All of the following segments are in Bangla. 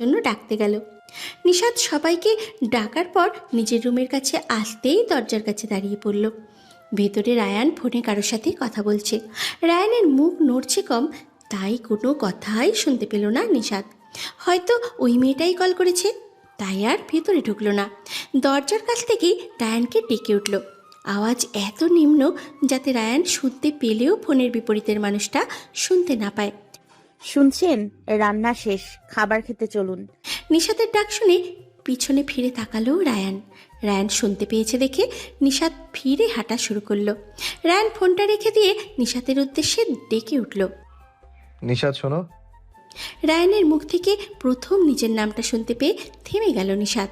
জন্য ডাকতে গেল। নিশাদ সবাইকে ডাকার পর নিজের রুমের কাছে আসতেই দরজার কাছে দাঁড়িয়ে পড়ল। ভেতরে রায়ান ফোনে কারোর সাথে কথা বলছে। রায়ানের মুখ নড়ছে কম, তাই কোনো কথাই শুনতে পেল না নিশাদ হয়তো ওই মেয়েটাই কল করেছে, তাই আর ভেতরে ঢুকলো না। দরজার কাছ থেকেই রায়ানকে ডেকে উঠল। আওয়াজ এত নিম্ন যাতে রায়ান শুনতে পেলেও ফোনের বিপরীতের মানুষটা শুনতে না পায়। শুনছেন? রান্না শেষ খাবার খেতে চলুন। নিশাতের ডাক শুনে পিছনে ফিরে তাকালো রায়ান। রায়ান শুনতে পেয়েছে দেখে নিশাত ফিরে হাঁটা শুরু করল। রায়ান ফোনটা রেখে দিয়ে নিশাতের উদ্দেশ্যে ডেকে উঠল। নিশাদ শোনো। রায়ানের মুখ থেকে প্রথম নিজের নামটা শুনতে পেয়ে থেমে গেল নিশাত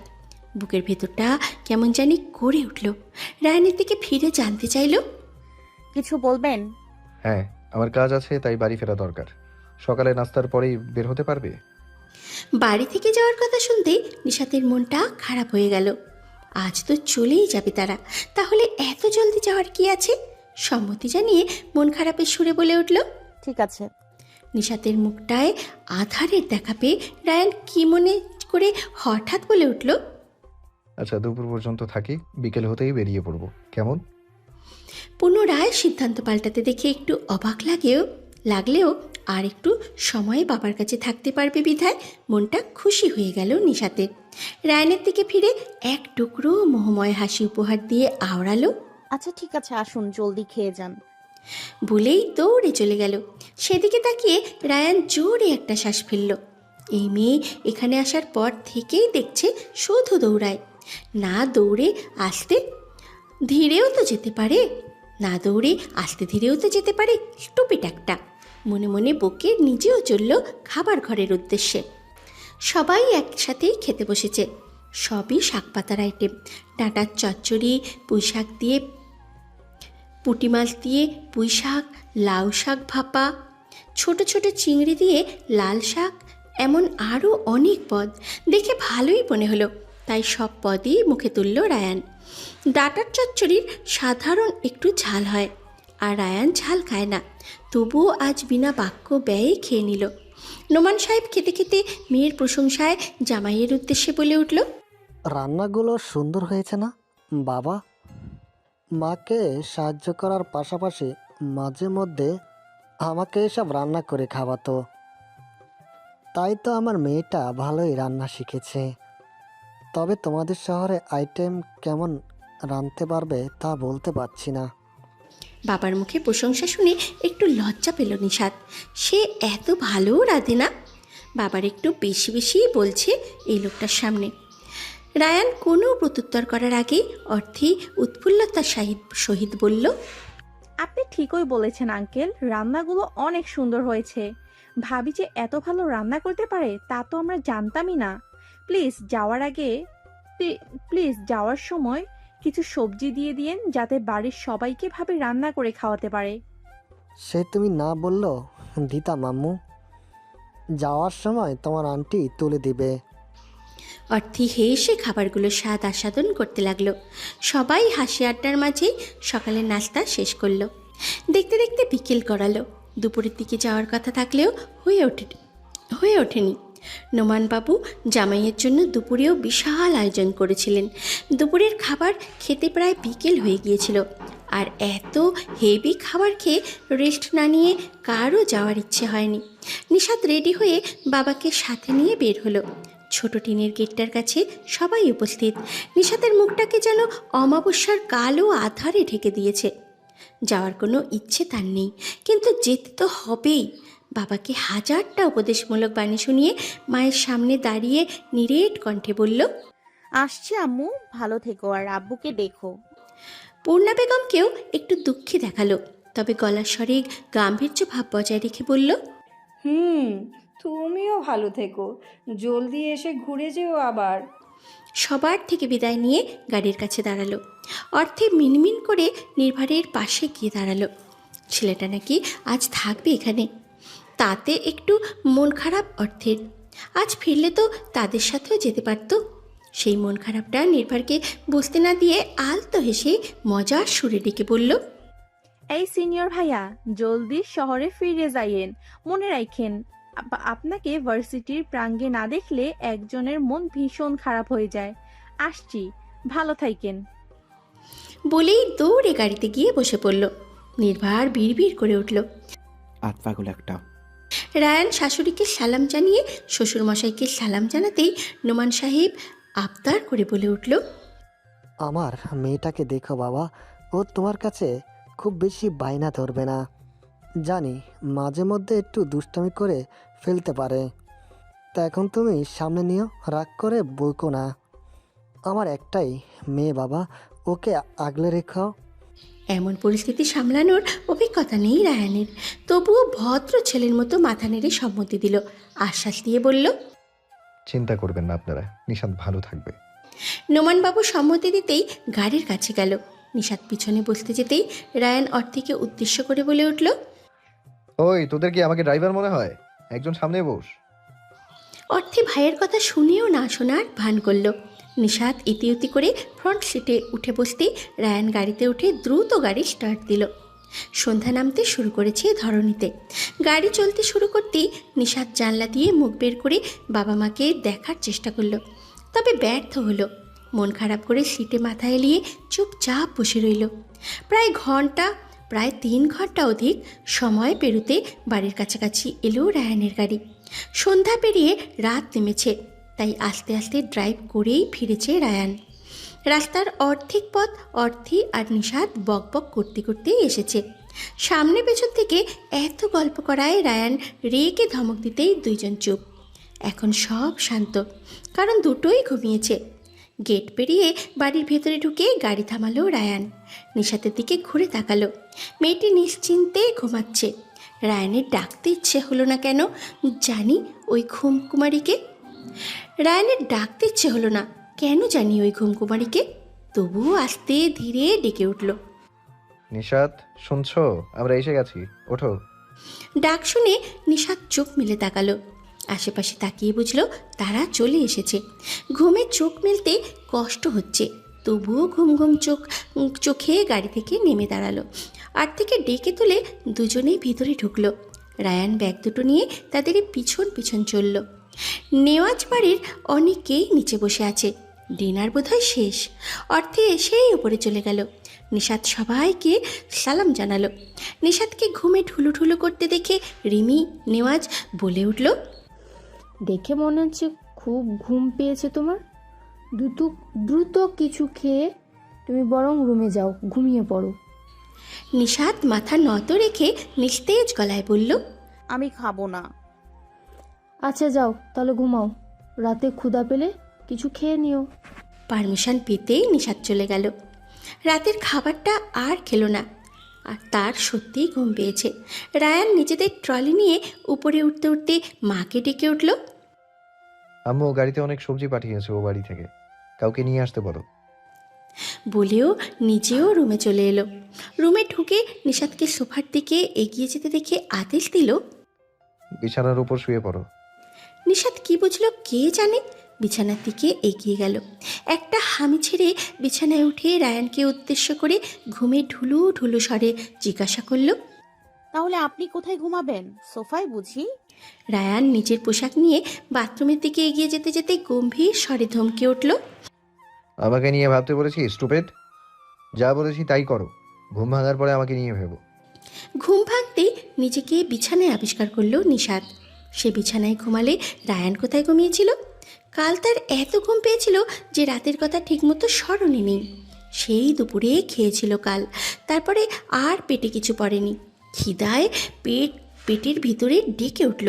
বুকের ভেতরটা কেমন জানি করে উঠল। রায়ানের দিকে ফিরে জানতে চাইল কিছু বলবেন? হ্যাঁ আমার কাজ আছে তাই বাড়ি ফেরা দরকার। সকালে নাস্তার পরেই বের হতে পারবে? বাড়ি থেকে যাওয়ার কথা শুনতে নিশাতের মনটা খারাপ হয়ে গেল। আজ তো চলেই যাবে তারা। তাহলে এত জলদি যাওয়ার কি আছে? সম্মতি জানিয়ে মন খারাপের সুরে বলে উঠল ঠিক আছে। নিশাতের মুখটায় আধারের দেখা পেয়ে রায়ান কি মনে করে হঠাৎ বলে উঠল আচ্ছা দুপুর পর্যন্ত থাকি বিকেল হতেই বেরিয়ে পড়ব। কেমন? পুনরায় সিদ্ধান্ত পাল্টাতে দেখে একটু অবাক লাগেও লাগলেও আর একটু সময়ে বাবার কাছে থাকতে পারবে বিধায় মনটা খুশি হয়ে গেল নিশাতের রায়নের দিকে ফিরে এক টুকরো মোহময় হাসি উপহার দিয়ে আওড়ালো আচ্ছা ঠিক আছে আসুন জলদি খেয়ে যান। বলেই দৌড়ে চলে গেল। সেদিকে তাকিয়ে রায়ান জোরে একটা শ্বাস ফেলল। এই মেয়ে এখানে আসার পর থেকেই দেখছে শুধু দৌড়ায়। না দৌড়ে আসতে ধীরেও তো যেতে পারে না দৌড়ে আসতে ধীরেও তো যেতে পারে টুপিট একটা মনে মনে বকে নিজেও চলল খাবার ঘরের উদ্দেশ্যে। সবাই একসাথেই খেতে বসেছে। সবই শাক পাতার আইটেম ডাঁটার চচ্চড়ি পুঁই শাক দিয়ে, পুঁটি মাছ দিয়ে পুঁই শাক লাউ শাক ভাপা, ছোট ছোট চিংড়ি দিয়ে লাল শাক, এমন আরও অনেক পদ। দেখে ভালোই মনে হলো। তাই সব পদই মুখে তুলল রায়ান। ডাটার চচ্চড়ির সাধারণ একটু ঝাল হয়, আর রায়ান ঝাল খায় না। তবুও আজ বিনা বাক্য ব্যয়ে খেয়ে নিল। নোমান সাহেব খেতে খেতে মেয়ের প্রশংসায় জামাইয়ের উদ্দেশ্যে বলে উঠল, রান্নাগুলো সুন্দর হয়েছে না? বাবা, মাকে সাহায্য করার পাশাপাশি মাঝে মধ্যে আমাকে এসব রান্না করে খাওয়াতো। তাই তো আমার মেয়েটা ভালোই রান্না শিখেছে। তবে তোমাদের শহরে আইটেম কেমন রাঁধতে পারবে তা বলতে পারছি না। বাবার মুখে প্রশংসা শুনে একটু লজ্জা পেল নিষাদ সে এত ভালো রাধে না বাবার একটু বেশি বেশি বলছে এই লোকটার সামনে। রায়ান কোনো প্রত্যুত্তর করার আগেই অর্থে উৎফুল্লতার সহিত সহিত বলল, আপনি ঠিকই বলেছেন, আঙ্কেল। রান্নাগুলো অনেক সুন্দর হয়েছে। ভাবি যে এত ভালো রান্না করতে পারে, তা তো আমরা জানতামই না। প্লিজ যাওয়ার আগে প্লিজ যাওয়ার সময় কিছু সবজি দিয়ে দিয়েন যাতে বাড়ির সবাইকে ভাবে রান্না করে খাওয়াতে পারে। সে তুমি না বলল দিতা মাম্মু যাওয়ার সময় তোমার আন্টি তুলে দিবে। অর্থি হেসে খাবারগুলো স্বাদ আস্বাদন করতে লাগল। সবাই হাসি আড্ডার মাঝেই সকালের নাস্তা শেষ করল। দেখতে দেখতে বিকেল করালো দুপুরের দিকে যাওয়ার কথা থাকলেও হয়ে ওঠে হয়ে ওঠেনি। নোমানবাবু জামাইয়ের জন্য দুপুরেও বিশাল আয়োজন করেছিলেন। দুপুরের খাবার খেতে প্রায় বিকেল হয়ে গিয়েছিল। আর এত হেভি খাবার খেয়ে রেস্ট না নিয়ে কারও যাওয়ার ইচ্ছে হয়নি। নিশাত রেডি হয়ে বাবাকে সাথে নিয়ে বের হলো। ছোট টিনের গেটটার কাছে সবাই উপস্থিত। নিশাতের মুখটাকে যেন অমাবস্যার কালো আধারে ঢেকে দিয়েছে। যাওয়ার কোনো ইচ্ছে তার নেই, কিন্তু যেতে তো হবেই। বাবাকে হাজারটা উপদেশমূলক বাণী শুনিয়ে মায়ের সামনে দাঁড়িয়ে নিরেট কণ্ঠে বলল আসছি আম্মু ভালো থেকো আর আব্বুকে দেখো। পূর্ণা বেগমকেও একটু দুঃখী দেখাল তবে গলার স্বরে গাম্ভীর্য ভাব বজায় রেখে বলল হুম তুমিও ভালো থেকো জলদি এসে ঘুরে যেও আবার। সবার থেকে বিদায় নিয়ে গাড়ির কাছে দাঁড়াল অর্থে মিনমিন করে নির্ভারের পাশে গিয়ে দাঁড়াল। ছেলেটা নাকি আজ থাকবে এখানে। তাতে একটু মন খারাপ অর্থের। আজ ফিরলে তো তাদের সাথেও যেতে পারতো। সেই মন খারাপটা নির্ভারকে বসতে না দিয়ে আলতো হেসে মজার সুরে ডেকে বলল এই সিনিয়র ভাইয়া জলদি শহরে ফিরে যাইয়েন। মনে রাখেন আপনাকে ভার্সিটির প্রাঙ্গে না দেখলে একজনের মন ভীষণ খারাপ হয়ে যায়। আসছি ভালো থাইকেন। বলেই দৌড়ে গাড়িতে গিয়ে বসে পড়ল। নির্ভার বিড়বিড় করে উঠল। আট পাগল একটা। রায়ান শাশুড়িকে সালাম জানিয়ে শ্বশুরমশাইকে সালাম জানাতেই নোমান সাহেব আবদার করে বলে উঠল, আমার মেয়েটাকে দেখো বাবা, ও তোমার কাছে খুব বেশি বায়না ধরবে না। জানি মাঝে মধ্যে একটু দুষ্টামি করে ফেলতে পারে। তা এখন তুমি সামনে নিও, রাগ করে বইকো না। আমার একটাই মেয়ে বাবা, ওকে আগলে রেখো। এমন পরিস্থিতি সামলানোর অভিজ্ঞতা নেই রায়ানের। তবুও ভদ্র ছেলের মতো মাথা নেড়ে সম্মতি দিল। আশ্বাস দিয়ে বলল চিন্তা করবেন না আপনারা নিশান্ত ভালো থাকবে। নোমানবাবু সম্মতি দিতেই গাড়ির কাছে গেল। নিষাদ পিছনে বসতে যেতেই রায়ান অর্থিকে উদ্দেশ্য করে বলে উঠল ওই তোদের কি আমাকে ড্রাইভার মনে হয়? একজন সামনে বস। অর্থে ভাইয়ের কথা শুনেও না শোনার ভান করল। নিষাদ ইতিউতি করে ফ্রন্ট সিটে উঠে বসতেই রায়ান গাড়িতে উঠে দ্রুত গাড়ি স্টার্ট দিল। সন্ধ্যা নামতে শুরু করেছে ধরণীতে। গাড়ি চলতে শুরু করতেই নিষাদ জানলা দিয়ে মুখ বের করে বাবা মাকে দেখার চেষ্টা করল। তবে ব্যর্থ হলো। মন খারাপ করে সিটে মাথা এলিয়ে চুপচাপ বসে রইল। প্রায় ঘণ্টা, প্রায় তিন ঘণ্টা অধিক সময় পেরুতে বাড়ির কাছাকাছি এলো রায়ানের গাড়ি। সন্ধ্যা পেরিয়ে রাত নেমেছে। তাই আস্তে আস্তে ড্রাইভ করেই ফিরেছে রায়ান। রাস্তার অর্ধেক পথ অর্থি আর নিষাদ বকবক করতে করতেই এসেছে। সামনে পেছন থেকে এত গল্প করায় রায়ান রেকে ধমক দিতেই দুইজন চুপ। এখন সব শান্ত, কারণ দুটোই ঘুমিয়েছে। গেট পেরিয়ে বাড়ির ভেতরে ঢুকে গাড়ি থামালো রায়ান। নিশাতের দিকে ঘুরে তাকালো। মেয়েটি নিশ্চিন্তে ঘুমাচ্ছে। রায়ানের ডাকতে ইচ্ছে হলো না কেন? জানি ওই ঘুমকুমারীকে রায়ানের ডাকতে ইচ্ছে হলো না। কেন জানি ওই ঘুমকুমারীকে? তবুও আস্তে ধীরে ডেকে উঠল। নিশাত শুনছো? আমরা এসে গেছি। ওঠো। ডাক শুনে নিশাদ চোখ মেলে তাকালো। আশেপাশে তাকিয়ে বুঝলো তারা চলে এসেছে। ঘুমে চোখ মেলতে কষ্ট হচ্ছে। তবুও ঘুম ঘুম চোখ চোখে গাড়ি থেকে নেমে দাঁড়াল। আর থেকে ডেকে তুলে দুজনেই ভিতরে ঢুকলো। রায়ান ব্যাগ দুটো নিয়ে তাদের পিছন পিছন চলল। নেওয়াজ বাড়ির অনেকেই নিচে বসে আছে। ডিনার বোধহয় শেষ। অর্থে এসেই উপরে চলে গেল। নিষাদ সবাইকে সালাম জানালো। নিষাদকে ঘুমে ঠুলু ঠুলু করতে দেখে রিমি নেওয়াজ বলে উঠল দেখে মনে হচ্ছে খুব ঘুম পেয়েছে তোমার। দ্রুত দ্রুত কিছু খেয়ে তুমি বরং রুমে যাও ঘুমিয়ে পড়ো। নিষাদ মাথা নত রেখে নিস্তেজ গলায় বলল আমি খাব না। আচ্ছা যাও তাহলে ঘুমাও। রাতে ক্ষুধা পেলে কিছু খেয়ে নিও। পারমিশন পেতেই নিষাদ চলে গেল। রাতের খাবারটা আর খেলো না। আর তার সত্যিই ঘুম পেয়েছে। রায়ান নিজেদের ট্রলি নিয়ে উপরে উঠতে উঠতে মাকে ডেকে উঠল। আম্মু ও গাড়িতে অনেক সবজি পাঠিয়েছে ও বাড়ি থেকে। কাউকে নিয়ে আসতে বলো। বলেও নিজেও রুমে চলে এলো। রুমে ঢুকে নিষাদকে সোফার দিকে এগিয়ে যেতে দেখে আদেশ দিল বিছানার উপর শুয়ে পড়ো। নিষাদ কি বুঝলো কে জানে? বিছানার দিকে এগিয়ে গেল। একটা হামি ছেড়ে বিছানায় উঠে রায়ানকে উদ্দেশ্য করে ঘুমে ঢুলু ঢুলু স্বরে জিজ্ঞাসা করল তাহলে আপনি কোথায় ঘুমাবেন? সোফায় বুঝি? রায়ান নিজের পোশাক নিয়ে বাথরুমের দিকে এগিয়ে যেতে যেতে গম্ভীর স্বরে ধমকে উঠল আমাকে নিয়ে ভাবতে বলেছি স্টুপেড? যা বলেছি তাই করো। ঘুম ভাঙার পরে আমাকে নিয়ে ভেবো। ঘুম ভাঙতেই নিজেকে বিছানায় আবিষ্কার করল নিষাদ। সে বিছানায় ঘুমালে রায়ান কোথায় ঘুমিয়েছিল? কাল তার এত ঘুম পেয়েছিল যে রাতের কথা ঠিকমতো স্মরণে নেই। সেই দুপুরে খেয়েছিল কাল, তারপরে আর পেটে কিছু পড়েনি। খিদায় পেট, পেটের ভিতরে ডেকে উঠল।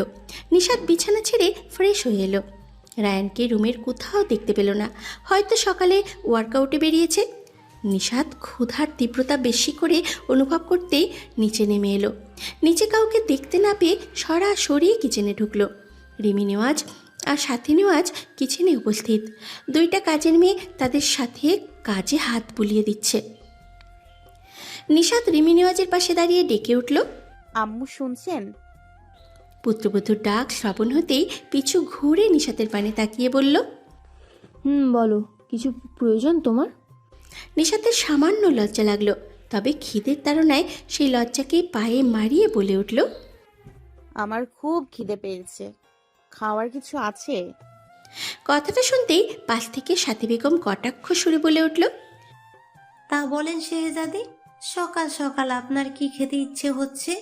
নিষাদ বিছানা ছেড়ে ফ্রেশ হয়ে এলো। রায়ানকে রুমের কোথাও দেখতে পেল না। হয়তো সকালে ওয়ার্কআউটে বেরিয়েছে। নিষাদ ক্ষুধার তীব্রতা বেশি করে অনুভব করতেই নিচে নেমে এলো। নিচে কাউকে দেখতে না পেয়ে সরাসরি কিচেনে ঢুকলো। রিমি নেওয়াজ আর সাথী নেওয়াজ কিচেনে উপস্থিত। দুইটা কাজের মেয়ে তাদের সাথে কাজে হাত বুলিয়ে দিচ্ছে। নিষাদ রিমি নেওয়াজের পাশে দাঁড়িয়ে ডেকে উঠল আম্মু শুনছেন? পুত্রবধূর ডাক শ্রবণ হতেই পিছু ঘুরে নিষাদের পানে তাকিয়ে বলল হুম বলো কিছু প্রয়োজন তোমার? নিশাতের সামান্য লজ্জা লাগল তবে খিদের তাড়নায় সেই লজ্জাকে পায়ে মারিয়ে বলে উঠল আমার খুব খিদে পেয়েছে। খাওয়ার কিছু আছে? কথাটা শুনতেই পাশ থেকে সাথী বেগম কটাক্ষ সুরে বলে উঠল তা বলেন শেহজাদি সকাল সকাল আপনার কি খেতে ইচ্ছে হচ্ছে?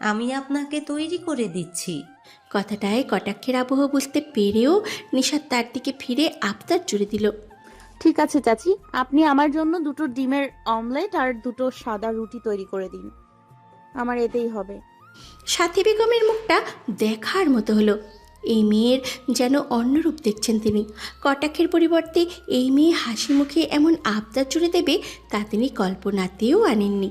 আমি আপনাকে তৈরি করে দিচ্ছি। কথাটায় কটাক্ষের আবহ বুঝতে পেরেও নিশাদ তার দিকে ফিরে আবদার জুড়ে দিল। ঠিক আছে, চাচি। আপনি আমার জন্য দুটো ডিমের অমলেট আর দুটো সাদা রুটি তৈরি করে দিন। আমার এতেই হবে। সাথী বেগমের মুখটা দেখার মতো হলো। এই মেয়ের যেন অন্যরূপ দেখছেন তিনি। কটাক্ষের পরিবর্তে এই মেয়ে হাসি মুখে এমন আবদার জুড়ে দেবে তা তিনি কল্পনাতেও আনেননি।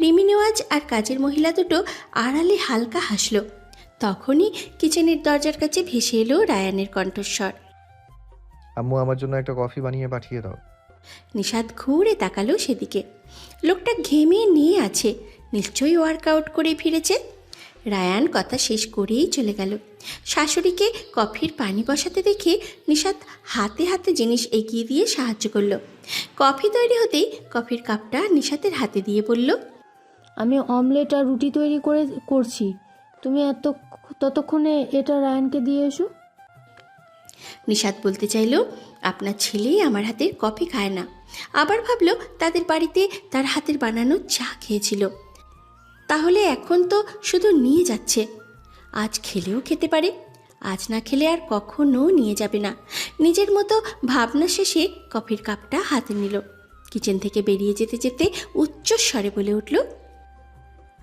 রিমি নেওয়াজ আর কাজের মহিলা দুটো আড়ালে হালকা হাসল। তখনই কিচেনের দরজার কাছে ভেসে এলো রায়ানের কণ্ঠস্বর। আম্মু আমার জন্য একটা কফি বানিয়ে পাঠিয়ে দাও। নিষাদ ঘুরে তাকালো সেদিকে। লোকটা ঘেমে নিয়ে আছে। নিশ্চয়ই ওয়ার্কআউট করে ফিরেছে। রায়ান কথা শেষ করেই চলে গেল। শাশুড়িকে কফির পানি বসাতে দেখে নিষাদ হাতে হাতে জিনিস এগিয়ে দিয়ে সাহায্য করল। কফি তৈরি হতেই কফির কাপটা নিষাদের হাতে দিয়ে বলল আমি অমলেট আর রুটি তৈরি করে করছি। তুমি এত ততক্ষণে এটা রায়ানকে দিয়ে এসো। নিষাদ বলতে চাইলো, আপনার ছেলেই আমার হাতের কফি খায় না। আবার ভাবল, তাদের বাড়িতে তার হাতের বানানো চা খেয়েছিল। তাহলে এখন তো শুধু নিয়ে যাচ্ছে। আজ খেলেও খেতে পারে, আজ না খেলে আর কখনো নিয়ে যাবে না। নিজের মতো ভাবনা শেষে কফির কাপটা হাতে নিল। কিচেন থেকে বেরিয়ে যেতে যেতে উচ্চস্বরে বলে উঠল,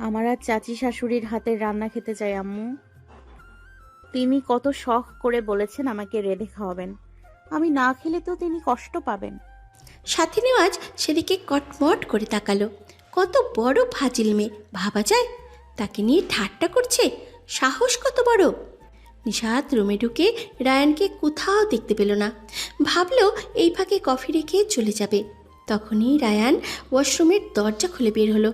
আমার আর চাচি শাশুড়ির হাতের রান্না খেতে চাই, আম্মু। তিনি কত শখ করে বলেছেন আমাকে রেঁধে খাওয়াবেন। আমি না খেলে তো তিনি কষ্ট পাবেন। সাথী নেওয়াজ সেদিকে কটমট করে তাকালো। কত বড় ফাজিল মেয়ে, ভাবা যায়? তাকে নিয়ে ঠাট্টা করছে? সাহস কত বড়? নিশাদ রুমে ঢুকে রায়ানকে কোথাও দেখতে পেল না। ভাবলো এই ফাঁকে কফি রেখে চলে যাবে। তখনই রায়ান ওয়াশরুমের দরজা খুলে বের হলো।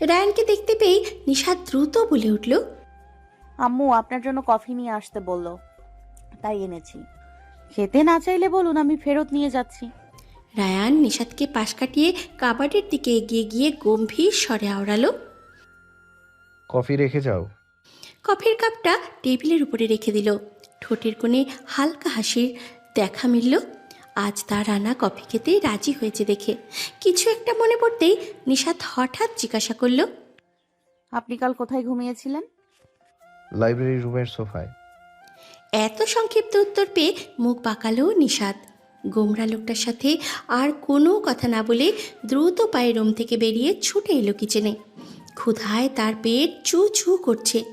রায়ানকে দেখতে পেয়ে নিশাদ দ্রুত বলে উঠল আম্মু আপনার জন্য কফি নিয়ে আসতে বলল। তাই এনেছি। খেতে না চাইলে বলুন আমি ফেরত নিয়ে যাচ্ছি। রায়ান নিশাদকে পাশ কাটিয়ে কাবাডের দিকে এগিয়ে গিয়ে গম্ভীর স্বরে আওড়ালো কফি রেখে যাও। কফির কাপটা টেবিলের উপরে রেখে দিল। ঠোঁটের কোণে হালকা হাসির দেখা মিলল। আজ তার আনা কফি খেতে রাজি হয়েছে দেখে। কিছু একটা মনে পড়তেই নিশাত হঠাৎ জিজ্ঞাসা করল আপনি কাল কোথায় ঘুমিয়েছিলেন? লাইব্রেরি রুমের সোফায়। এত সংক্ষিপ্ত উত্তর পেয়ে মুখ পাকালো নিষাদ। গোমরা লোকটার সাথে আর কোনো কথা না বলে দ্রুত পায়ে রুম থেকে বেরিয়ে ছুটে এলো কিচেনে। ক্ষুধায় তার পেট চু চু করছে।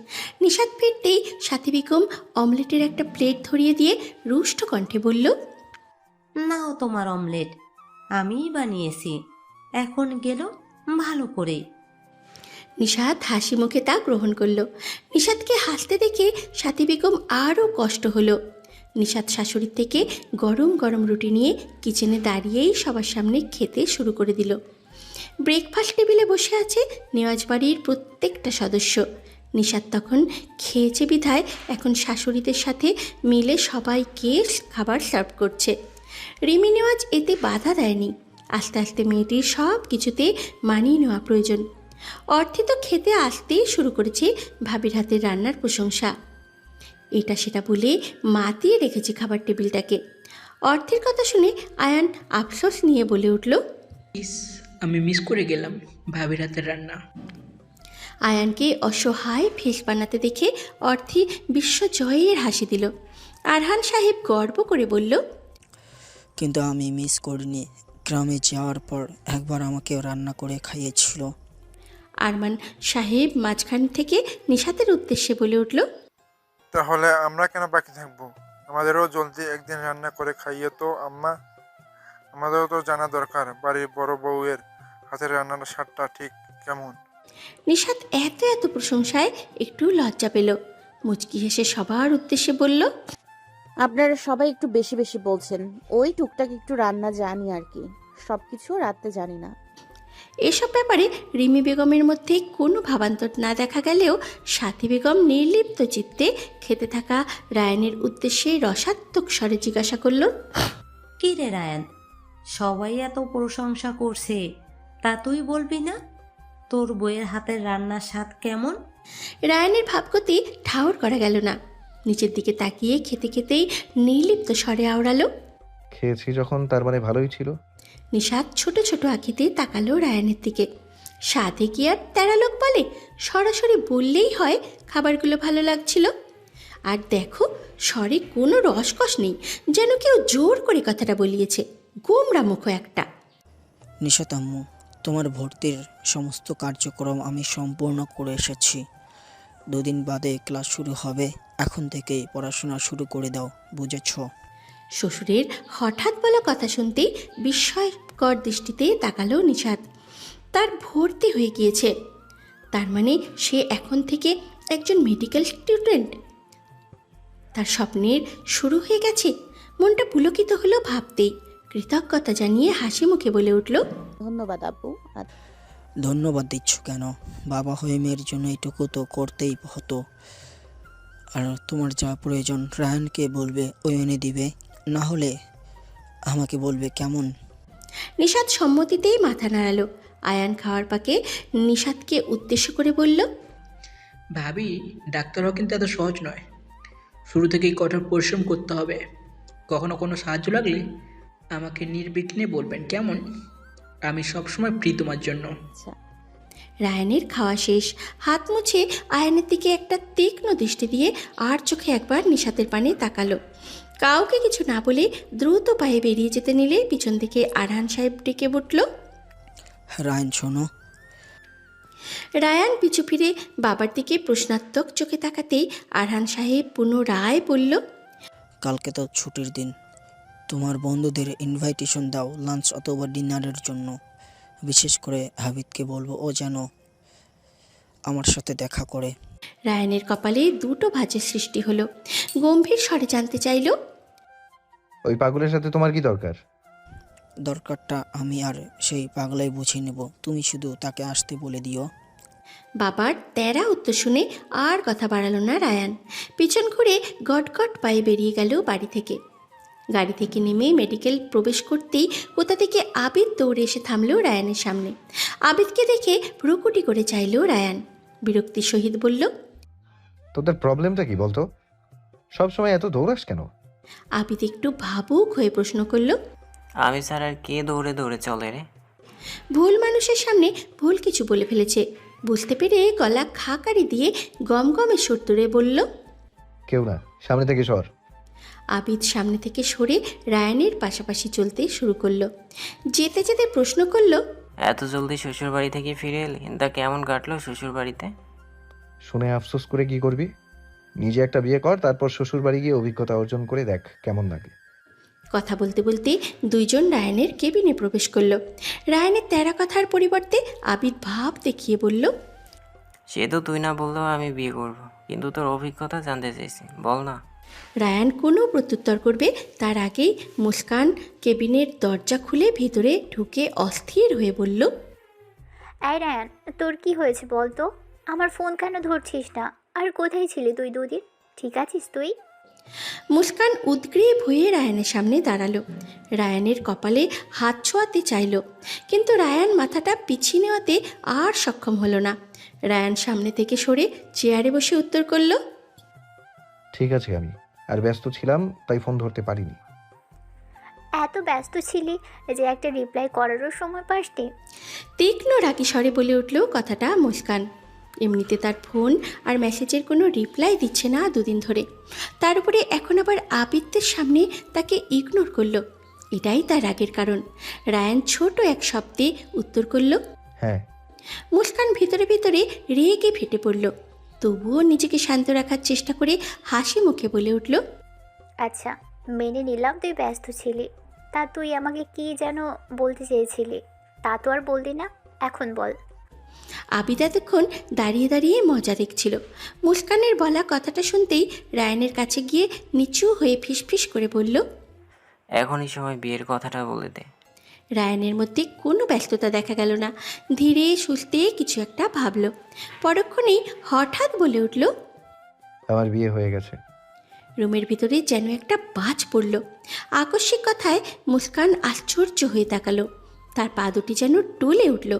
নিষাদ ফিরতেই সাথী বেগম অমলেটের একটা প্লেট ধরিয়ে দিয়ে রুষ্ট কণ্ঠে বলল নাও তোমার অমলেট আমিই বানিয়েছি। এখন গেল ভালো করে। নিষাদ হাসি মুখে তা গ্রহণ করল। নিষাদকে হাসতে দেখে সাথী বেগম আরও কষ্ট হলো। নিষাদ শাশুড়ির থেকে গরম গরম রুটি নিয়ে কিচেনে দাঁড়িয়েই সবার সামনে খেতে শুরু করে দিল। ব্রেকফাস্ট টেবিলে বসে আছে নেওয়াজ বাড়ির প্রত্যেকটা সদস্য। নিষাদ তখন খেয়েছে বিধায় এখন শাশুড়িদের সাথে মিলে সবাইকে খাবার সার্ভ করছে। রিমি নেওয়াজ এতে বাধা দেয়নি। আস্তে আস্তে মেয়েটির সব কিছুতে মানিয়ে নেওয়া প্রয়োজন। অর্থে তো খেতে আসতেই শুরু করেছে ভাবির হাতের রান্নার প্রশংসা। এটা সেটা বলে মাতিয়ে রেখেছে খাবার টেবিলটাকে। অর্থের কথা শুনে আয়ান আফসোস নিয়ে বলে উঠল ইস আমি মিস করে গেলাম ভাবির হাতের রান্না। আয়ানকে অসহায় ফেস বানাতে দেখে অর্থি বিশ্বজয়ের হাসি দিল। আরহান সাহেব গর্ব করে বলল কিন্তু আমি মিস করিনি। গ্রামে যাওয়ার পর একবার আমাকে রান্না করে খাইয়েছিল। আরমান সাহেব মাঝখান থেকে নিশাতের উদ্দেশ্যে বলে উঠল তাহলে আমরা কেন বাকি থাকব? আমাদেরও জলদি একদিন রান্না করে খাইয়ে তো আম্মা। আমাদেরও তো জানা দরকার বাড়ির বড় বউয়ের হাতের রান্নার স্বাদটা ঠিক কেমন। নিশাত এত এত প্রশংসায় একটু লজ্জা পেল। মুচকি হেসে সবার উদ্দেশ্যে বলল আপনারা সবাই একটু বেশি বেশি বলছেন ওই টুকটাক একটু রান্না জানি আর কি সব কিছু রাখতে জানি না। এসব ব্যাপারে রিমি বেগমের মধ্যে কোনো ভাবান্তর না দেখা গেলেও সাথী বেগম নির্লিপ্ত চিত্তে খেতে থাকা রায়ানের উদ্দেশ্যে রসাত্মক স্বরে জিজ্ঞাসা করল কি রে রায়ান? সবাই এত প্রশংসা করছে। তা তুই বলবি না? তোর বইয়ের হাতের রান্নার স্বাদ কেমন? রায়ানের ভাবগতি ঠাউর করা গেল না। নিচের দিকে তাকিয়ে খেতে খেতেই নির্লিপ্ত স্বরে আওড়ালো খেয়েছি যখন তার মানে ভালোই ছিল। নিষাদ ছোট ছোট আঁকিতে তাকালো রায়ানের দিকে। সাথে কি আর তেরা লোক বলে? সরাসরি বললেই হয় খাবারগুলো ভালো লাগছিল। আর দেখো, স্বরে কোনো রসকস নেই, যেন কেউ জোর করে কথাটা বলিয়েছে। গোমরা মুখ একটা। নিশাত আম্মু, তোমার ভর্তির সমস্ত কার্যক্রম আমি সম্পূর্ণ করে এসেছি। দুদিন বাদে ক্লাস শুরু হবে, এখন থেকেই পড়াশোনা শুরু করে দাও, বুঝেছ? শ্বশুরের হঠাৎ বলা কথা শুনতেই বিস্ময়কর দৃষ্টিতে তাকালো নিষাদ তার ভর্তি হয়ে গিয়েছে। তার মানে সে এখন থেকে একজন মেডিকেল স্টুডেন্ট তার স্বপ্নের শুরু হয়ে গেছে। মনটা পুলকিত হলো ভাবতেই। কৃতজ্ঞতা জানিয়ে হাসি মুখে বলে উঠল ধন্যবাদ আব্বু আর ধন্যবাদ দিচ্ছ কেন? বাবা হয়ে মেয়ের জন্য এটুকু তো করতেই হতো। আর তোমার যা প্রয়োজন রায়ানকে বলবে ওই এনে দিবে। না হলে আমাকে বলবে কেমন? নিষাদ সম্মতিতেই মাথা নাড়ালো। আয়ান খাওয়ার পাকে নিষাদকে উদ্দেশ্য করে বলল ভাবি ডাক্তার হওয়া কিন্তু এত সহজ নয়। শুরু থেকেই কঠোর পরিশ্রম করতে হবে। কখনো কোনো সাহায্য লাগলে আমাকে নির্বিঘ্নে বলবেন কেমন? আমি সবসময় ফ্রি তোমার জন্য। আচ্ছা। রায়ানের খাওয়া শেষ। হাত মুছে আয়নের দিকে একটা তীক্ষ্ণ দৃষ্টি দিয়ে আর চোখে একবার নিষাদের পানে তাকালো। কাউকে কিছু না বলে দ্রুত পায়ে বেরিয়ে যেতে নিলে পিছন থেকে আরহান সাহেব ডেকে উঠল রায়ান শোনো। রায়ান পিছু ফিরে বাবার দিকে প্রশ্নাত্মক চোখে তাকাতেই আরহান সাহেব পুনরায় বলল কালকে তো ছুটির দিন। তোমার বন্ধুদের ইনভাইটেশন দাও লাঞ্চ অথবা ডিনারের জন্য। বিশেষ করে হাবিদকে বলব ও যেন আমার সাথে দেখা করে। রায়ানের কপালে দুটো ভাঁজের সৃষ্টি হলো। গম্ভীর স্বরে জানতে চাইল ওই পাগলের সাথে তোমার কি দরকার? দরকারটা আমি আর সেই পাগলাই বুঝে নেব। তুমি শুধু তাকে আসতে বলে দিও। বাবার তেরা উত্তর শুনে আর কথা বাড়ালো না রায়ান। পিছন ঘুরে গটগট পায়ে বেরিয়ে গেল বাড়ি থেকে। গাড়ি থেকে নেমে মেডিকেল প্রবেশ করতেই কোথা থেকে আবিদ দৌড়ে এসে থামলো রায়ানের সামনে। আবিদকে দেখে ভ্রুকুটি করে চাইলো রায়ান। বিরক্তির সহিত বলল তোদের প্রবলেমটা কি বলতো? সব সময় এত দৌড়াস কেন? আবিদ একটু ভাবুক হয়ে প্রশ্ন করল আমি স্যার আর কে দৌড়ে দৌড়ে চলে রে? ভুল মানুষের সামনে ভুল কিছু বলে ফেলেছে। বুঝতে পেরে গলা খাকারি দিয়ে গমগমে সুর তুলে বলল কেউ না সামনে থেকে সর। আবিদ সামনে থেকে সরে রায়ানের পাশাপাশি চলতে শুরু করল। যেতে যেতে প্রশ্ন করল এত জলদি শ্বশুর বাড়ি থেকে ফিরে এলি তা কেমন কাটলো শ্বশুর বাড়িতে শুনে আফসোস করে কি করবি? নিজে একটা বিয়ে কর তারপর শ্বশুর বাড়ি গিয়ে অভিজ্ঞতা অর্জন করে দেখ কেমন লাগে। কথা বলতে বলতে দুইজন রায়ানের কেবিনে প্রবেশ করল। রায়ানের তেরা কথার পরিবর্তে আবিদ ভাব দেখিয়ে বলল সে তো তুই না বললেও আমি বিয়ে করব কিন্তু তোর অভিজ্ঞতা জানতে চাইছি বল না। রায়ান কোনো প্রত্যুত্তর করবে তার আগেই মুস্কান কেবিনের দরজা খুলে ভিতরে ঢুকে অস্থির হয়ে বলল এই রায়ান তোর কি হয়েছে বল তো? আমার ফোন কেন ধরছিস না? আর কোথায় ছিলি তুই দুদিন? ঠিক আছিস তুই? মুস্কান উদ্গ্রীব হয়ে রায়ানের সামনে দাঁড়াল। রায়ানের কপালে হাত ছোঁয়াতে চাইল কিন্তু রায়ান মাথাটা পিছিয়ে নেওয়াতে আর সক্ষম হলো না। রায়ান সামনে থেকে সরে চেয়ারে বসে উত্তর করল ঠিক আছে আমি আর ব্যস্ত ছিলাম তাই ফোন ধরতে পারিনি। এত ব্যস্ত ছিলি যে একটা রিপ্লাই করারও সময় পাসনি? তীক্ষ্ণ রাগী স্বরে বলে উঠল কথাটা মুস্কান। এমনিতে তার ফোন আর মেসেজের কোনো রিপ্লাই দিচ্ছে না দুদিন ধরে। তার উপরে এখন আবার আবিত্যের সামনে তাকে ইগনোর করল। এটাই তার রাগের কারণ। রায়ান ছোট এক শব্দে উত্তর করল হ্যাঁ। মুস্কান ভিতরে ভিতরে রেগে ফেটে পড়ল। তবুও নিজেকে শান্ত রাখার চেষ্টা করে হাসি মুখে বলে উঠল আচ্ছা মেনে নিলাম তুই ব্যস্ত ছিলি। তা তুই আমাকে কি যেন বলতে চেয়েছিলি? তা তো আর বললি না এখন বল। আবিদ এতক্ষণ দাঁড়িয়ে দাঁড়িয়ে মজা দেখছিল। মুস্কানের বলা কথাটা শুনতেই রায়ানের কাছে গিয়ে নিচু হয়ে ফিসফিস করে বলল এখনই সময় বিয়ের কথাটা বলে দে। রায়ানের মধ্যে কোনো ব্যস্ততা দেখা গেল না। ধীরে সুস্থে কিছু একটা ভাবলো। পরক্ষণেই হঠাৎ বলে উঠল আমার বিয়ে হয়ে গেছে। রুমের ভিতরে যেন একটা বাজ পড়ল। আকস্মিক কথায় মুস্কান আশ্চর্য হয়ে তাকালো। তার পা দুটি যেন টলে উঠল।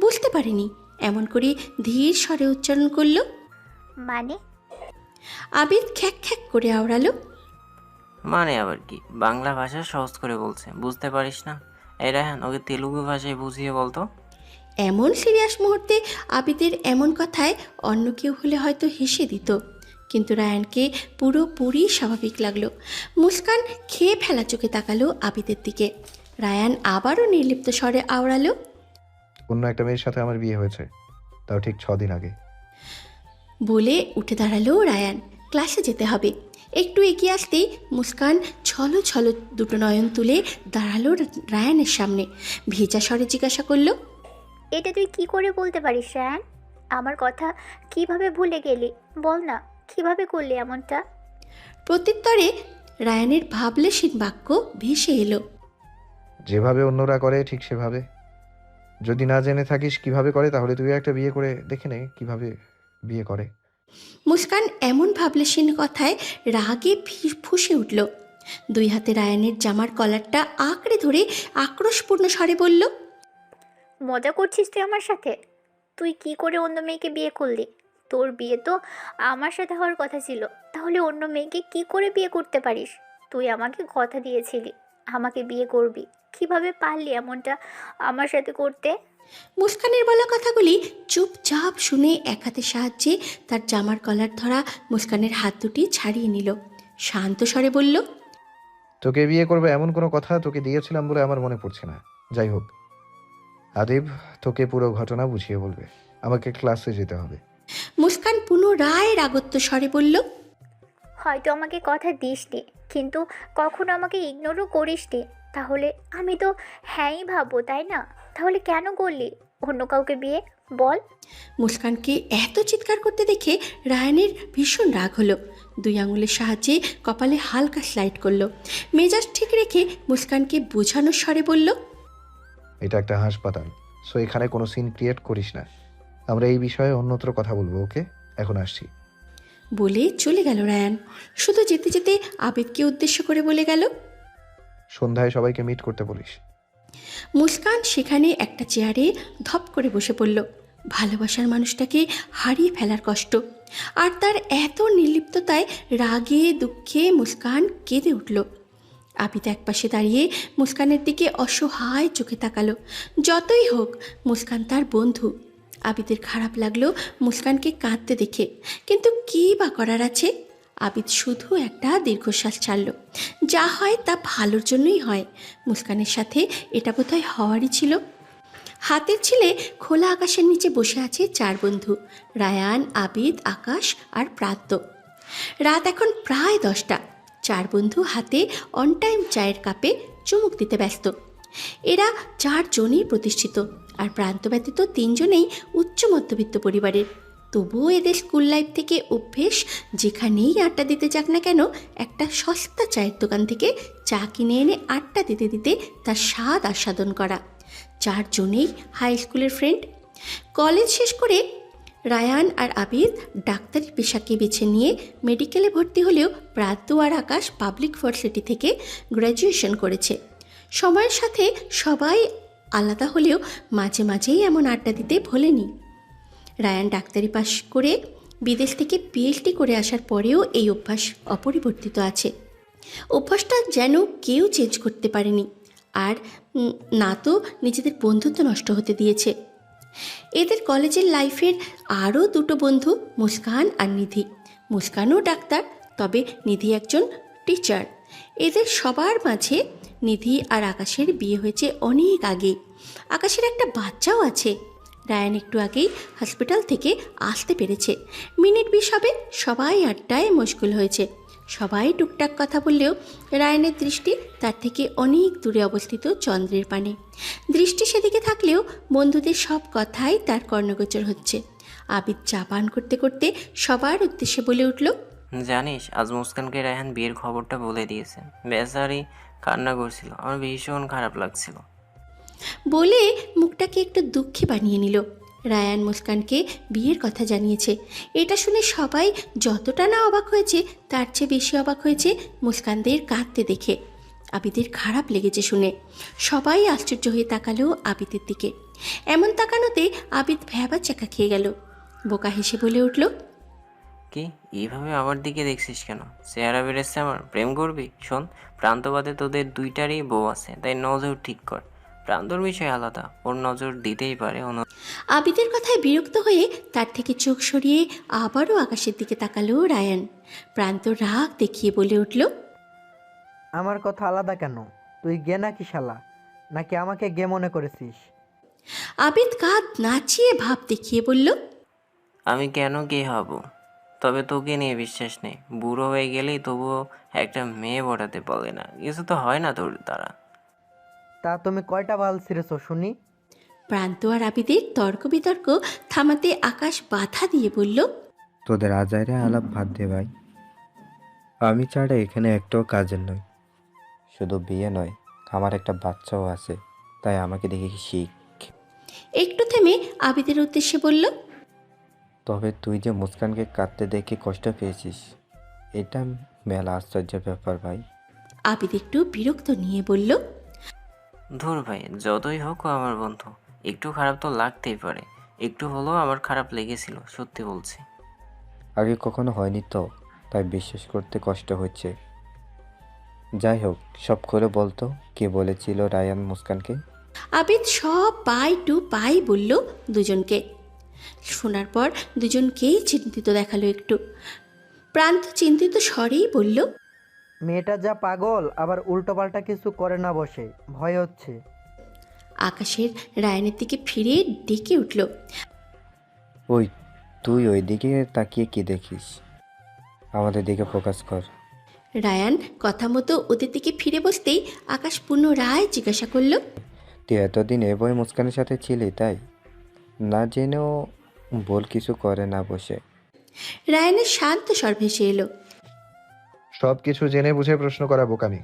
বুঝতে পারিনি এমন করে ধীর স্বরে উচ্চারণ করল মানে? আবিদ খ্যাক খ্যাক করে আওড়ালো মানে আবার কি? বাংলা ভাষা সহজ করে বলছে বুঝতে পারিস না? এই রায়হান ওকে তেলুগু ভাষায় বুঝিয়ে বলতো। এমন সিরিয়াস মুহূর্তে আবিদের এমন কথায় অন্য কেউ হলে হয়তো হেসে দিত কিন্তু রায়ানকে পুরোপুরি স্বাভাবিক লাগল। মুস্কান খেয়ে ফেলা চোখে তাকালো আবিদের দিকে। রায়ান আবারও নির্লিপ্ত স্বরে আওড়ালো অন্য একটা মেয়ের সাথে আমার বিয়ে হয়েছে তাও ঠিক ছ দিন আগে। বলে উঠে দাঁড়াল রায়ান ক্লাসে যেতে হবে। একটু এগিয়ে আসতেই মুস্কান ছলো ছলো দুটো নয়ন তুলে দাঁড়াল রায়ানের সামনে। ভেজা স্বরে জিজ্ঞাসা করল এটা তুই কি করে বলতে পারিস রায়ান? আমার কথা কীভাবে ভুলে গেলি? বল না কীভাবে করলি এমনটা? প্রত্যুত্তরে রায়ানের ভাবলেশীন বাক্য ভেসে এলো। যেভাবে অন্যরা করে ঠিক সেভাবে। যদি না জেনে থাকিস কীভাবে করে তাহলে তুই একটা বিয়ে করে দেখে নে কীভাবে বিয়ে করে। মুস্কান এমন ভাবলেশীন কথায় রাগে ফুঁসে উঠল। দুই হাতে রায়ানের জামার কলারটা আঁকড়ে ধরে আক্রোশপূর্ণ স্বরে বলল, মজা করছিস তুই আমার সাথে? তুই কি করে অন্য মেয়েকে বিয়ে করলি? তোর বিয়ে তো আমার সাথে হওয়ার কথা ছিল। তাহলে অন্য মেয়েকে কি করে বিয়ে করতে পারিস? তুই আমাকে কথা দিয়েছিলি। আমাকে বিয়ে করবি। কীভাবে পারলি এমনটা আমার সাথে করতে? মুস্কানের বলা কথাগুলি চুপচাপ শুনে এক হাতের সাহায্যে তার জামার কলার ধরা মুস্কানের হাত দুটি ছাড়িয়ে নিল। শান্ত স্বরে বলল তোকে বিয়ে করবে এমন কোনো কথা তোকে দিয়েছিলাম বলে আমার মনে পড়ছে না। যাই হোক আদিব তোকে পুরো ঘটনা বুঝিয়ে বলবে। আমাকে ক্লাসে যেতে হবে। মুস্কান পুনরায় রাগত্ব স্বরে বলল হয়তো আমাকে কথা দিসনি কিন্তু কখনো আমাকে ইগনোরও করিসনি তাহলে আমি তো হ্যাঁই ভাববো তাই না? তাহলে কেন করলি? অন্য কাউকে বিয়ে? বল। মুস্কানকে এত চিৎকার করতে দেখে রায়ানের ভীষণ রাগ হলো। দুই আঙুলের সাহায্যে কপালে হালকা স্লাইড করল। মেজাজ ঠিক রেখে মুস্কানকে বোঝানোর স্বরে বলল এটা একটা হাসপাতাল সো এখানে কোনো সিন ক্রিয়েট করিস না। আমরা এই বিষয়ে অন্যত্র কথা বলব ওকে? এখন আসছি। বলে চলে গেল রায়ান। শুধু যেতে যেতে আবেদকে উদ্দেশ্য করে বলে গেল সন্ধ্যায় সবাইকে মিট করতে বলিস। মুস্কান সেখানে একটা চেয়ারে ধপ করে বসে পড়ল। ভালোবাসার মানুষটাকে হারিয়ে ফেলার কষ্ট। আর তার এত নির্লিপ্ততায় রাগে, দুঃখে মুস্কান কেঁদে উঠল। আবিদ একপাশে দাঁড়িয়ে মুস্কানের দিকে অসহায় চোখে তাকালো। যতই হোক, মুস্কান তার বন্ধু। আবিদের খারাপ লাগল মুস্কানকে কাঁদতে দেখে। কিন্তু কী বা করার আছে? আবিদ শুধু একটা দীর্ঘশ্বাস ছাড়ল। যা হয় তা ভালোর জন্যই হয়। মুস্কানের সাথে এটা বোধহয় হওয়ারই ছিল। হাতের ছিলে খোলা আকাশের নিচে বসে আছে চার বন্ধু, রায়ান, আবিদ, আকাশ আর প্রাত্য রাত এখন প্রায় দশটা। চার বন্ধু হাতে অন টাইম চায়ের কাপে চুমুক দিতে ব্যস্ত। এরা চারজনই প্রতিষ্ঠিত, আর প্রান্ত ব্যতীত তিনজনেই উচ্চ মধ্যবিত্ত পরিবারের। তবুও এদের স্কুল লাইফ থেকে অভ্যেস, যেখানেই আড্ডা দিতে যাক না কেন, একটা সস্তা চায়ের দোকান থেকে চা কিনে এনে আড্ডা দিতে দিতে তার স্বাদ আস্বাদন করা। চারজনেই হাই স্কুলের ফ্রেন্ড কলেজ শেষ করে রায়ান আর আবিদ ডাক্তারি পেশাকে বেছে নিয়ে মেডিকেলে ভর্তি হলেও প্রাদ্য আর আকাশ পাবলিক ভার্সিটি থেকে গ্র্যাজুয়েশন করেছে। সময়ের সাথে সবাই আলাদা হলেও মাঝে মাঝেই এমন আড্ডা দিতে ভোলেনি। রায়ান ডাক্তারি পাশ করে বিদেশ থেকে পিএইচডি করে আসার পরেও এই অভ্যাস অপরিবর্তিত আছে। অভ্যাসটা যেন কেউ চেঞ্জ করতে পারেনি। আর না তো নিজেদের বন্ধুত্ব নষ্ট হতে দিয়েছে। এদের কলেজের লাইফের আরও দুটো বন্ধু, মুস্কান আর নিধি। মুস্কানও ডাক্তার, তবে নিধি একজন টিচার এদের সবার মাঝে নিধি আর আকাশের বিয়ে হয়েছে অনেক আগে আকাশের একটা বাচ্চাও আছে। রায়ান একটু আগেই হসপিটাল থেকে আসতে পেরেছে। মিনিট বিশ হবে, সবাই আড্ডায় মশগুল হয়েছে। সবাই টুকটাক কথা বললেও রায়ানের দৃষ্টি তার থেকে অনেক দূরে অবস্থিত চন্দ্রের পানে। দৃষ্টি সেদিকে থাকলেও বন্ধুদের সব কথাই তার কর্ণগোচর হচ্ছে। আবিদ চা পান করতে করতে সবার উদ্দেশ্যে বলে উঠল, জানিস, আজ মুস্কানকে রায়হান বিয়ের খবরটা বলে দিয়েছে। বেচারি কান্না করছিল, আমার ভীষণ খারাপ লাগছিল। বলে মুখটাকে একটু দুঃখী বানিয়ে নিল। রায়ান মুস্কানকে বিয়ের কথা জানিয়েছে। এটা শুনে সবাই যতটা না অবাক হয়েছে, তার চেয়ে বেশি অবাক হয়েছে মুস্কানদের কাঁদতে দেখে। আবিদের খারাপ লেগেছে শুনে। সবাই আশ্চর্য হয়ে তাকালো আবিদের দিকে। এমন তাকানোতে আবিদ ভ্যাবা চাকা খেয়ে গেল। বোকা হেসে বলে উঠল, কি, এইভাবে আমার দিকে দেখছিস কেন? চেহারা বেড়েছে আমার, প্রেম করবি? শোন, প্রান্তবাদে তোদের দুইটারই বউ আছে, তাই নজর ঠিক কর। প্রান্তর বিষয় আলাদা। ওর নজর দিতেই পারে আবিদের কথায় বিরক্ত হয়ে তার থেকে চোখ সরিয়ে আবারও আকাশের দিকে তাকালো রায়ান। প্রান্ত রাগ দেখিয়ে বলে উঠল আমার কথা আলাদা কেন? তুই গে নাকি শালা? নাকি আমাকে গে মনে করেছিস? আবিদ কাঁধ নাচিয়ে ভাব দেখিয়ে বলল আমি কেন গে হব? তবে তোকে নিয়ে বিশ্বাস নেই। বুড়ো হয়ে গেলেই তবুও একটা মেয়ে পটাতে বলে না। কিছু তো হয় না তোর দ্বারা। তা তুমি কয়টা বাল ছিঁড়েছো শুনি? প্রান্ত আর আবিদের তর্ক বিতর্ক থামাতে আকাশ বাধা দিয়ে বলল তোদের আজাইরে আলাপ বাদ দে ভাই। আমি ছাড়া এখানে একটাও কাজের নয় শুধু বিয়ে নয় আমার একটা বাচ্চাও আছে তাই আমাকে দেখে শিখ? একটু থেমে আবিদের উদ্দেশ্যে বলল তবে তুই যে মুস্কানকে কাঁদতে দেখে কষ্ট পেয়েছিস এটা মেলা আশ্চর্যের ব্যাপার ভাই। আবিদ একটু বিরক্ত নিয়ে বলল ধুর ভাই যতই হোক ও আমার বন্ধু। একটু খারাপ তো লাগতেই পারে। একটু হলেও আমার খারাপ লেগেছিল সত্যি বলছি। আগে কখনো হয়নি তো? তাই বিশ্বাস করতে কষ্ট হচ্ছে। যাই হোক সব করে বলতো কে বলেছিল রায়ান মুস্কানকে? আবিদ সব পাই টু পাই বলল দুজনকে। শোনার পর দুজনকেই চিন্তিত দেখাল একটু। প্রান্ত চিন্তিত স্বরেই বলল মেয়েটা যা পাগল আবার উল্টোপাল্টা কিছু করে না বসে। ভয় হচ্ছে। আকাশের রায়ানের দিকে ফিরে ডেকে উঠল। ওই তুই ওই দিকে তাকিয়ে কি দেখিস? আমাদের দিকে ফোকাস কর। রায়ান কথা মতো ওদের দিকে ফিরে বসতেই আকাশ পুনরায় জিজ্ঞাসা করল তুই এতদিন এ বই মুস্কানের সাথে ছিলি তাই? না জেনেও বল কিছু করে না বসে। রায়ানের শান্ত স্বর ভেসে এলো। সব কিছু জেনে বুঝে প্রশ্ন করা বোকামি।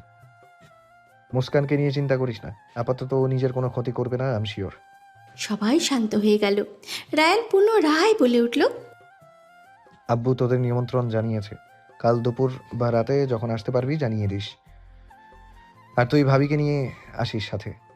মুস্কানকে নিয়ে চিন্তা করিস না। আপাতত ও নিজের কোনো ক্ষতি করবে না আমি শিওর সবাই শান্ত হয়ে গেল। রায়ান পুনরায় বলে উঠল। আব্বু তোদের নিমন্ত্রণ জানিয়েছে। কাল দুপুর বা রাতে যখন আসতে পারবি জানিয়ে দিস। আর তুই ভাবিকে নিয়ে আসিস সাথে।